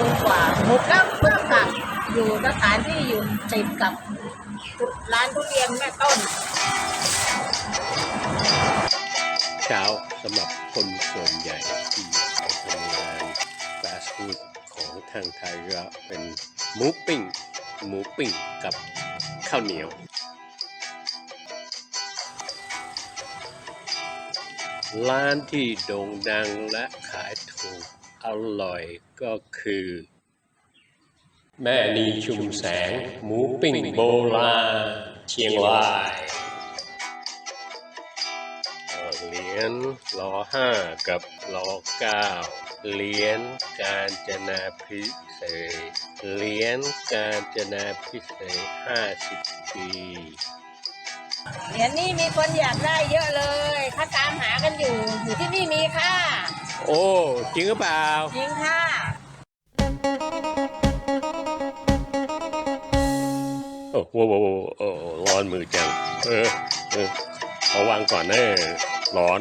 คูณกว่าหมดแล้วเพื่อกับอยู่สถานที่อยู่ติดกับร้านทุเรียนแม่ต้น เช้าสำหรับคนส่วนใหญ่ที่ไปทำงานฟาสต์ฟู้ดของทางไทยก็เป็นหมูปิ้งหมูปิ้งกับข้าวเหนียวร้านที่โด่งดังและขายถูก อร่อยก็คือ แม่นีชุมแสง หมูปิ้งโบราณเชียงรายเหรียญรอห้ากับรอเก้าเหรียญการจนาพิเศษเหรียญการจนาพิเศษห้าสิบปีเหรียญนี้มีคนอยากได้เยอะเลยเขาตามหากันอยู่ อยู่ที่นี่มีค่ะ โอ้ จริงหรือเปล่า จริงค่ะ โอ้โหโอ้โหโอ้โหร้อนมือจัง เออ เออเอาวางก่อนนะร้อน